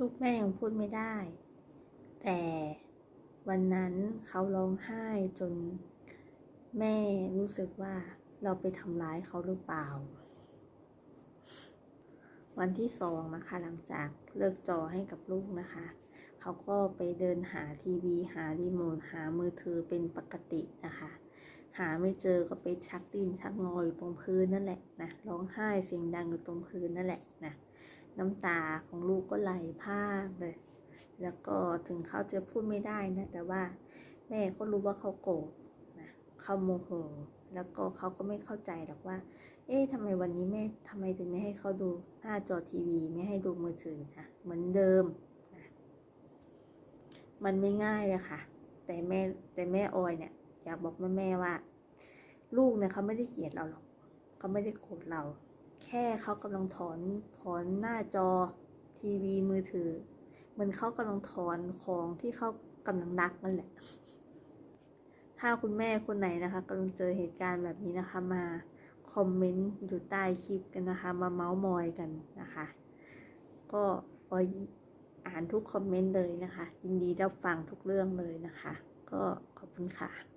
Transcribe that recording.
ลูกแม่ยังพูดไม่ได้ แต่วันนั้นเขาร้องไห้จนแม่รู้สึกว่าเราไปทำร้ายเขาหรือเปล่า วันที่สองนะคะหลังจากเลิกจอให้กับลูกนะคะ เขาก็ไปเดินหาทีวี หารีโมทหามือถือเป็นปกตินะคะ หาไม่เจอก็ไปชักตีนชักงออยู่ตรงพื้นนั่นแหละนะร้องไห้เสียงดังอยู่ตรงพื้นนั่นแหละนะ น้ำตาของลูกก็ไหลพากเลย แล้วก็ถึงเขาจะพูดไม่ได้นะ แต่ว่าแม่ก็รู้ว่าเขาโกรธนะเขาโมโห แล้วก็เขาก็ไม่เข้าใจหรอกว่า เอ๊ะทำไมวันนี้แม่ทำไมถึงไม่ให้เขาดูหน้าจอทีวี ไม่ให้ดูมือถือนะเหมือนเดิมนะมันไม่ง่ายเลยค่ะ แต่แม่แต่แม่ออยเนี่ยอยากบอกแม่แม่ว่า ลูกเนี่ยเขาไม่ได้เกลียดเราหรอกเขาไม่ได้โกรธเรา แค่เขากำลังถอนถอนหน้าจอทีวีมือถือเหมันเขากำลังถอนของที่เขากำลังรักนั่นแหละ ถ้าคุณแม่คนไหนนะคะกำลังเจอเหตุการณ์แบบนี้นะคะมาคอมเมนต์อยู่ใต้คลิปกันนะคะ มาเมาส์มอยกันนะคะ ก็ออยอ่านทุกคอมเมนต์เลยนะคะ ยินดีรับฟังทุกเรื่องเลยนะคะ ก็ขอบคุณค่ะ